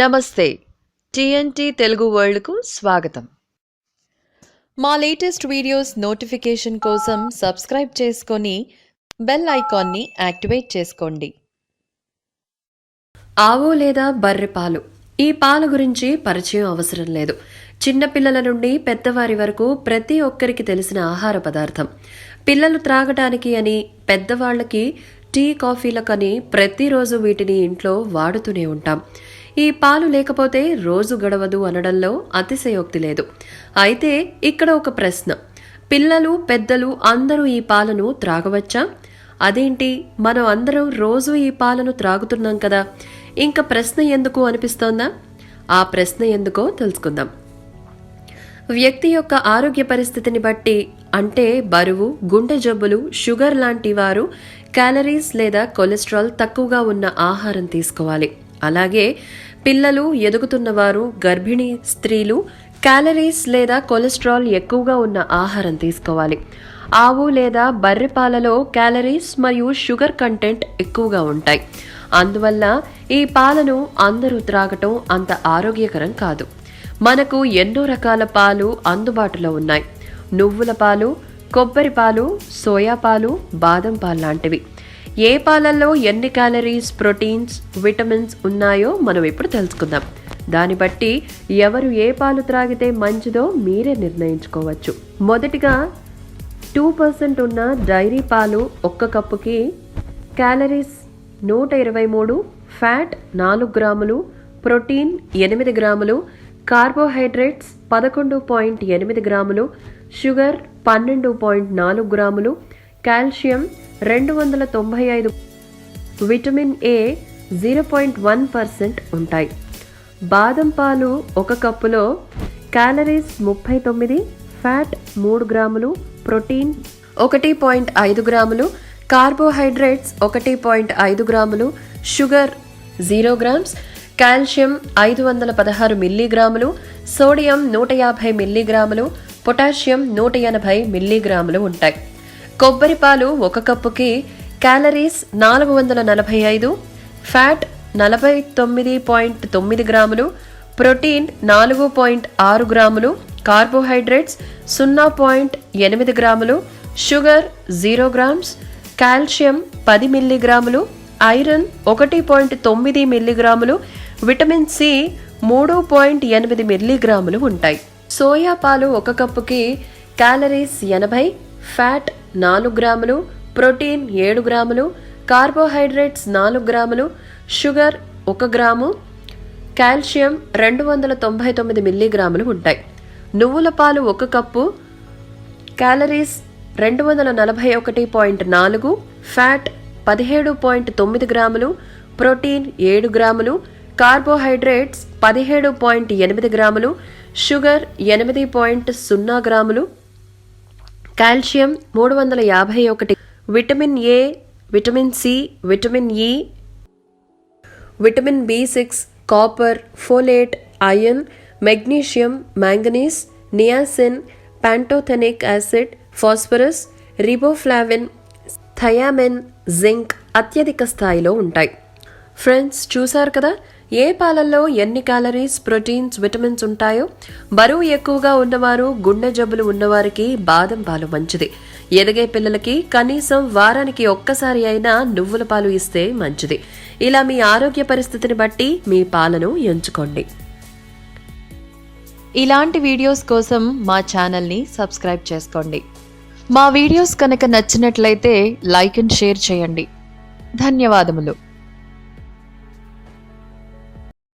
నమస్తే. టిఎన్టీ తెలుగు వరల్డ్కు స్వాగతం. మా లేటెస్ట్ వీడియోస్ నోటిఫికేషన్ కోసం సబ్స్క్రైబ్ చేసుకొని బెల్ ఐకాన్ని యాక్టివేట్ చేసుకోండి. ఆవు లేదా బర్రె పాలు? ఈ పాల గురించి పరిచయం అవసరం లేదు. చిన్నపిల్లల నుండి పెద్దవారి వరకు ప్రతి ఒక్కరికి తెలిసిన ఆహార పదార్థం. పిల్లలు త్రాగటానికి అని పెద్దవాళ్ళకి టీ కాఫీలకని ప్రతిరోజు వీటిని ఇంట్లో వాడుతూనే ఉంటాం. ఈ పాలు లేకపోతే రోజు గడవదు అనడంలో అతిశయోక్తి లేదు. అయితే ఇక్కడ ఒక ప్రశ్న. పిల్లలు పెద్దలు అందరూ ఈ పాలను త్రాగవచ్చా? అదేంటి? మనం అందరం రోజు ఈ పాలను త్రాగుతున్నాం కదా. ఇంకా ప్రశ్న ఎందుకు అనిపిస్తోందా? ఆ ప్రశ్న ఎందుకో తెలుసుకుందాం. వ్యక్తి యొక్క ఆరోగ్య పరిస్థితిని బట్టి అంటే బరువు గుండె జబ్బులు షుగర్ లాంటి వారు క్యాలరీస్ లేదా కొలెస్ట్రాల్ తక్కువగా ఉన్న ఆహారం తీసుకోవాలి. అలాగే పిల్లలు ఎదుగుతున్నవారు గర్భిణీ స్త్రీలు క్యాలరీస్ లేదా కొలెస్ట్రాల్ ఎక్కువగా ఉన్న ఆహారం తీసుకోవాలి. ఆవు లేదా బర్రె పాలలో క్యాలరీస్ మరియు షుగర్ కంటెంట్ ఎక్కువగా ఉంటాయి. అందువల్ల ఈ పాలను అందరూ త్రాగటం అంత ఆరోగ్యకరం కాదు. మనకు ఎన్నో రకాల పాలు అందుబాటులో ఉన్నాయి. నువ్వుల పాలు కొబ్బరి పాలు సోయా పాలు బాదం పాలు లాంటివి. ఏ పాలల్లో ఎన్ని క్యాలరీస్ ప్రోటీన్స్ విటమిన్స్ ఉన్నాయో మనం ఇప్పుడు తెలుసుకుందాం. దాన్ని బట్టి ఎవరు ఏ పాలు త్రాగితే మంచిదో మీరే నిర్ణయించుకోవచ్చు. మొదటిగా టూ పర్సెంట్ ఉన్న డైరీ పాలు ఒక్క కప్పుకి క్యాలరీస్ నూట ఇరవై మూడు ఫ్యాట్ నాలుగు గ్రాములు ప్రోటీన్ ఎనిమిది గ్రాములు కార్బోహైడ్రేట్స్ పదకొండు పాయింట్ ఎనిమిది గ్రాములు షుగర్ పన్నెండు పాయింట్ నాలుగు గ్రాములు కాల్షియం రెండు వందల తొంభై ఐదు vitamin A zero point one percent ఉంటాయి. బాదం పాలు ఒక కప్పులో క్యాలరీస్ ముప్పై తొమ్మిది ఫ్యాట్ మూడు గ్రాములు ప్రోటీన్ ఒకటి పాయింట్ ఐదు గ్రాములు కార్బోహైడ్రేట్స్ ఒకటి పాయింట్ ఐదు గ్రాములు షుగర్ జీరో గ్రామ్స్ కాల్షియం ఐదు వందల పదహారు మిల్లీగ్రాములు సోడియం నూట యాభై మిల్లీగ్రాములు పొటాషియం నూట ఎనభై మిల్లీగ్రాములు ఉంటాయి. కొబ్బరి పాలు ఒక కప్పుకి క్యాలరీస్ నాలుగు వందల నలభై ఐదు ఫ్యాట్ నలభై తొమ్మిది పాయింట్ తొమ్మిది గ్రాములు ప్రోటీన్ నాలుగు పాయింట్ ఆరు గ్రాములు కార్బోహైడ్రేట్స్ సున్నా పాయింట్ ఎనిమిది గ్రాములు షుగర్ జీరో గ్రామ్స్ కాల్షియం పది మిల్లీగ్రాములు ఐరన్ ఒకటి పాయింట్ తొమ్మిది మిల్లీగ్రాములు విటమిన్ సి మూడు పాయింట్ ఎనిమిది మిల్లీగ్రాములు ఉంటాయి. సోయా పాలు ఒక కప్పుకి క్యాలరీస్ ఎనభై ఫ్యాట్ నాలుగు గ్రాములు ప్రోటీన్ ఏడు గ్రాములు కార్బోహైడ్రేట్స్ నాలుగు గ్రాములు షుగర్ ఒక గ్రాము కాల్షియం రెండు వందల తొంభై తొమ్మిది మిల్లీగ్రాములు ఉంటాయి. నువ్వుల పాలు ఒక కప్పు క్యాలరీస్ రెండు వందల నలభై ఒకటి పాయింట్ నాలుగు ఫ్యాట్ పదిహేడు పాయింట్ తొమ్మిది గ్రాములు ప్రోటీన్ ఏడు గ్రాములు కార్బోహైడ్రేట్స్ పదిహేడు పాయింట్ ఎనిమిది గ్రాములు షుగర్ ఎనిమిది పాయింట్ సున్నా గ్రాములు కాల్షియం మూడు వందల యాభై ఒకటి. Vitamin A vitamin C vitamin E vitamin B six copper folate iron magnesium manganese niacin pantothenic acid phosphorus riboflavin thiamine zinc అత్యధిక స్థాయిలో ఉంటాయి. ఫ్రెండ్స్ చూసారు కదా? ఏ పాలల్లో ఎన్ని క్యాలరీస్ ప్రోటీన్స్ విటమిన్స్ ఉంటాయో బరువు ఎక్కువగా ఉన్నవారు గుండె జబ్బులు ఉన్నవారికి బాదం పాలు మంచిది. ఎదిగే పిల్లలకి కనీసం వారానికి ఒక్కసారి అయినా నువ్వుల పాలు ఇస్తే మంచిది. ఇలా మీ ఆరోగ్య పరిస్థితిని బట్టి మీ పాలను ఎంచుకోండి. ఇలాంటి వీడియోస్ కోసం మా ఛానల్ని సబ్స్క్రైబ్ చేసుకోండి. మా వీడియోస్ కనుక నచ్చినట్లయితే లైక్ అండ్ షేర్ చేయండి. ధన్యవాదములు.